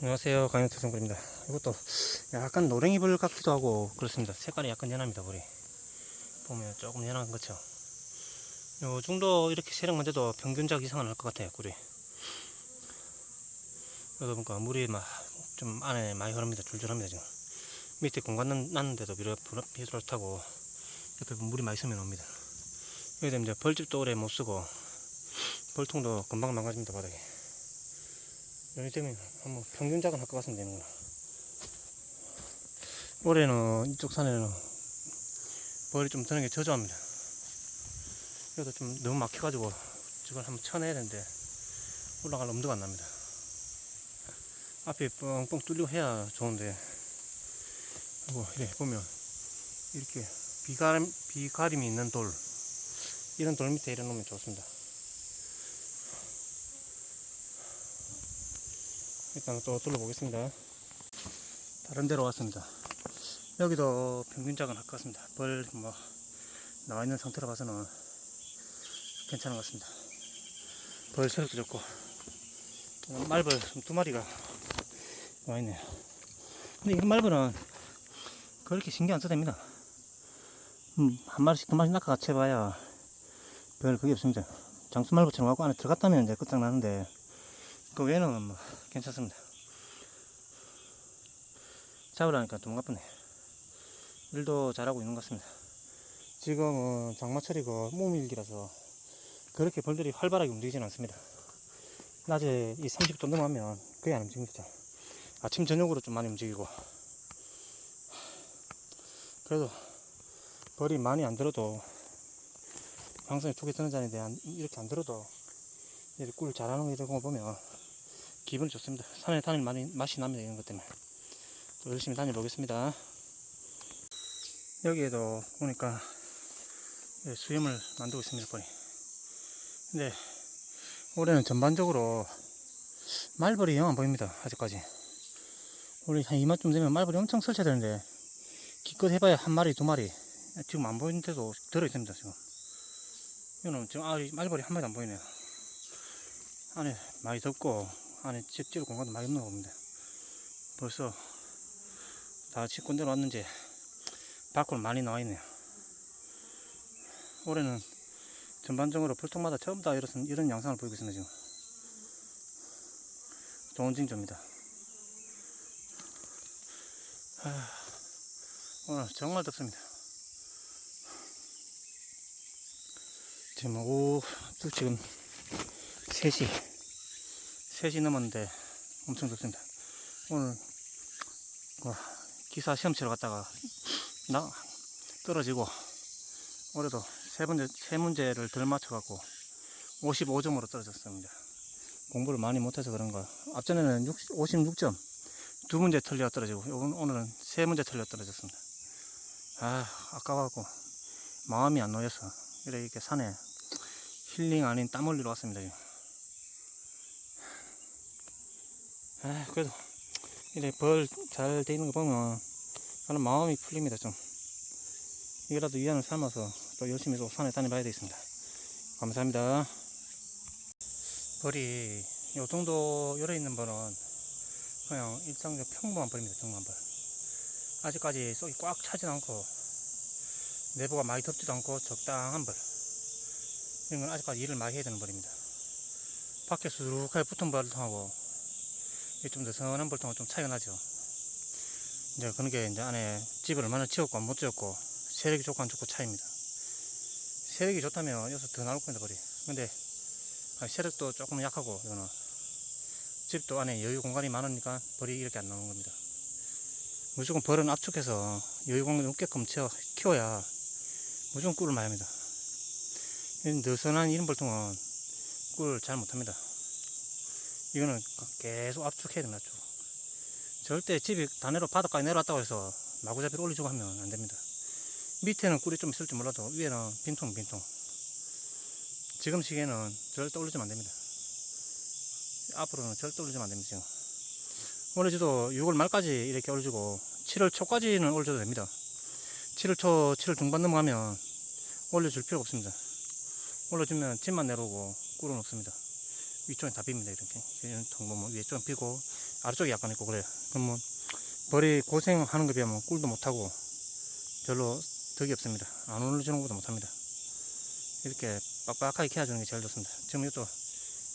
안녕하세요. 강영태성구입니다. 이것도 약간 노랭이불 같기도 하고 그렇습니다. 색깔이 약간 연합니다 불이. 보면 조금 연한 거죠. 요 정도 이렇게 세력만 돼도 평균작 이상은 할 것 같아요 꿀이. 여기 보니까 물이 막 좀 안에 많이 흐릅니다. 줄줄합니다 지금. 밑에 공간 난- 났는데도 비롯하고 옆에 물이 많이 스면 옵니다. 여기다 이제 벌집도 오래 못 쓰고 벌통도 금방 망가집니다 바닥에 여기 때문에 한번 평균 작은 할것 같으면 되는구나. 올해는 이쪽 산에는 벌이 좀 드는 게 저조합니다. 여기도 좀 너무 막혀가지고 저걸 한번 쳐내야 되는데 올라갈 엄두가 안 납니다. 앞에 뻥뻥 뚫리고 해야 좋은데 뭐 이렇게 보면 이렇게 비가림, 비가림이 있는 돌 이런 돌 밑에 이래 놓으면 좋습니다. 일단 또 둘러보겠습니다. 다른 데로 왔습니다. 여기도 평균작은 같습니다. 벌 뭐 나와 있는 상태로 봐서는 괜찮은 것 같습니다. 벌 세력도 좋고 말벌 두 마리가 와 있네요. 근데 이런 말벌은 그렇게 신경 안 써도 됩니다. 음, 한 마리씩 두 마리씩 낚아 같이 해봐야 별 그게 없습니다. 장수 말벌처럼 갖고 안에 들어갔다면 이제 끝장나는데 그 외에는 뭐 괜찮습니다. 잡으라니까 좀 가쁘네. 일도 잘하고 있는 것 같습니다. 지금은 장마철이고 모밀기라서 그렇게 벌들이 활발하게 움직이진 않습니다. 낮에 이 30도 넘어가면 거의 안 움직입니다. 아침 저녁으로 좀 많이 움직이고 그래도 벌이 많이 안 들어도 방송에 두개 뜨는 자리인데 안- 이렇게 안 들어도 꿀 잘하는 거 이런 거 보면 기분이 좋습니다. 산에 다니는 많이 맛이 납니다. 이런 것 때문에. 또 열심히 다녀보겠습니다. 여기에도 보니까 예, 수염을 만들고 있습니다. 보니. 근데 올해는 전반적으로 말벌이 영 안 보입니다. 아직까지. 원래 한 이맘쯤 되면 말벌이 엄청 설치되는데 기껏 해봐야 한 마리, 두 마리. 지금 안 보이는데도 들어있습니다. 지금. 이거는 지금 아, 말벌이 한 마리도 안 보이네요. 안에 많이 덥고 안에 집 지을 공간도 많이 없는 거 봅니다. 벌써 다 집군대로 왔는지 밖으로 많이 나와 있네요. 올해는 전반적으로 풀통마다 전부 다 이런, 이런 양상을 보이고 있습니다. 지금 좋은 징조입니다. 하, 오늘 정말 덥습니다. 지금 오후 지금 3시 3시 넘었는데 엄청 덥습니다. 오늘 그 기사 시험 치러 갔다가 나 떨어지고 올해도 세 번째 세 문제를 덜 맞춰갖고 55점으로 떨어졌습니다. 공부를 많이 못해서 그런가. 앞전에는 60, 56점 두 문제 틀려 떨어지고 오늘은 세 문제 틀려 떨어졌습니다. 아 아까워갖고 마음이 안 놓여서 이렇게 산에 힐링 아닌 땀 흘리러 왔습니다. 지금. 아, 그래도 이래 벌 잘 돼 있는 거 보면 나는 마음이 풀립니다 좀. 이거라도 위안을 삼아서 또 열심히 또 산에 다녀봐야 되겠습니다. 감사합니다. 벌이 요 정도 열어 있는 벌은 그냥 일상적 평범한 벌입니다 평범한 벌. 아직까지 쏙이 꽉 차진 않고 내부가 많이 덥지도 않고 적당한 벌. 이런 건 아직까지 일을 많이 해야 되는 벌입니다. 밖에 수룩하게 붙은 벌통하고 이게 좀 느슨한 벌통은 좀 차이가 나죠. 이제 그런 게 이제 안에 집을 얼마나 지었고 못 지었고 세력이 좋고 안 좋고 차이입니다. 세력이 좋다면 여기서 더 나올 겁니다, 벌이. 근데 아, 세력도 조금 약하고 이거는 집도 안에 여유 공간이 많으니까 벌이 이렇게 안 나오는 겁니다. 무조건 벌은 압축해서 여유 공간이 없게끔 키워야 무조건 꿀을 많이 합니다. 이 느슨한 이런 벌통은 꿀 잘 못합니다. 이거는 계속 압축해야 됩니다. 압축. 절대 집이 단내로 바닥까지 내려왔다고 해서 마구잡이로 올리주고 하면 안 됩니다. 밑에는 꿀이 좀 있을지 몰라도 위에는 빈통 빈통. 지금 시기에는 절대 올리주면 안 됩니다. 앞으로는 절대 올리주면 안 됩니다. 지금. 올려줘도 6월 말까지 이렇게 올려주고 7월 초까지는 올려줘도 됩니다. 7월 초, 7월 중반 넘어가면 올려줄 필요가 없습니다. 올려주면 집만 내려오고 꿀은 없습니다. 위쪽에 다 빕니다. 이렇게. 이런 통보면 위에 좀 비고 아래쪽에 약간 있고 그래요. 그럼 뭐 벌이 고생하는 거 비하면 꿀도 못하고 별로 덕이 없습니다. 안 올려주는 것도 못합니다. 이렇게 빡빡하게 캐어주는 게 제일 좋습니다. 지금 이쪽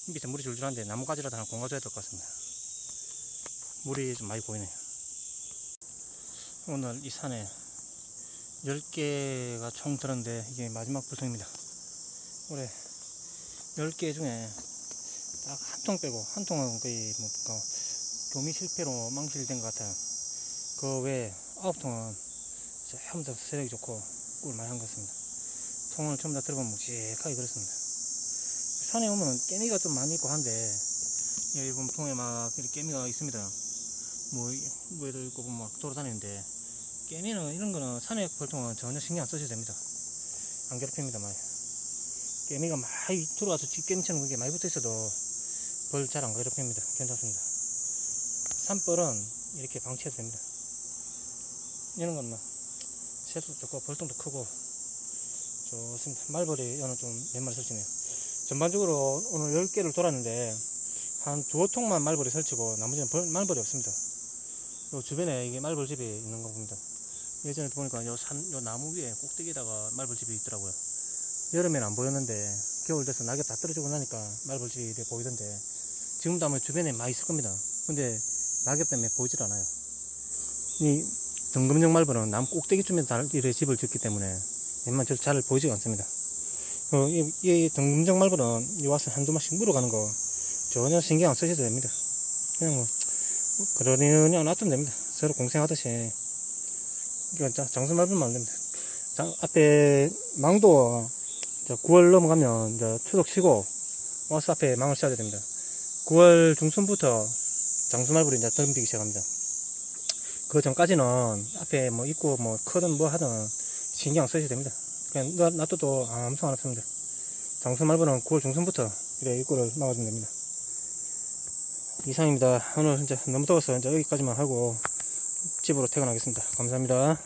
밑에 물이 줄줄한데 나무가지라도 하나 공가줘야 될 것 같습니다. 물이 좀 많이 보이네요. 오늘 이 산에 10개가 총 들었는데 이게 마지막 불통입니다. 올해 10개 중에 딱 한 통 빼고 한 통은 거의 뭐그 교미 실패로 망실된 것 같아요. 그 외에 아홉 통은 전부 다 세력이 좋고 꿀 많이 한 것 같습니다. 통을 전부 다 들어보면 묵직하게 그렇습니다. 산에 오면 깨미가 좀 많이 있고 한데 여기 보면 통에 막 이렇게 깨미가 있습니다. 뭐 뭐에도 있고 보면 막 돌아다니는데 깨미는 이런 거는 산에 벌통은 전혀 신경 안 쓰셔도 됩니다. 안 괴롭힙니다 많이. 깨미가 많이 들어와서 쥐깨미처럼 그게 많이 붙어 있어도 벌 잘 안 괴롭힙니다. 괜찮습니다. 산벌은 이렇게 방치해도 됩니다. 이런 건뭐 새도 좋고 벌통도 크고 좋습니다. 말벌이 오늘 좀 몇 마리 설치네요. 전반적으로 오늘 10개를 돌았는데 한 두어 통만 말벌이 설치고 나머지는 벌- 말벌이 없습니다. 요 주변에 이게 말벌집이 있는 거 봅니다. 예전에 보니까 요 산, 요 나무 위에 꼭대기에다가 말벌집이 있더라고요. 여름에는 안 보였는데 겨울 돼서 낙엽 다 떨어지고 나니까 말벌집이 보이던데 지금도 아마 주변에 많이 있을 겁니다. 근데 낙엽 때문에 보이질 않아요. 이 등금정 말벌은 나무 꼭대기쯤에 달, 이렇게 집을 짓기 때문에 웬만 잘 보이지가 않습니다. 어, 이, 이 등금정 말벌은 이 와서 한두 마씩 물어가는 거 전혀 신경 안 쓰셔도 됩니다. 그냥 뭐, 뭐 그러려니 놔두면 됩니다. 서로 공생하듯이. 그러니까 장수 말벌만 안 됩니다. 장, 앞에 망도 저 9월 넘어가면 추석 쉬고 와서 앞에 망을 씌워야 됩니다. 9월 중순부터 장수말벌이 이제 덤비기 시작합니다. 그 전까지는 앞에 뭐 있고 뭐 크든 뭐 하든 신경 안 쓰셔도 됩니다. 그냥 놔- 놔둬도 아무 상관 없습니다. 장수말벌은 9월 중순부터 이래 입구를 막아주면 됩니다. 이상입니다. 오늘 진짜 너무 더워서 이제 여기까지만 하고 집으로 퇴근하겠습니다. 감사합니다.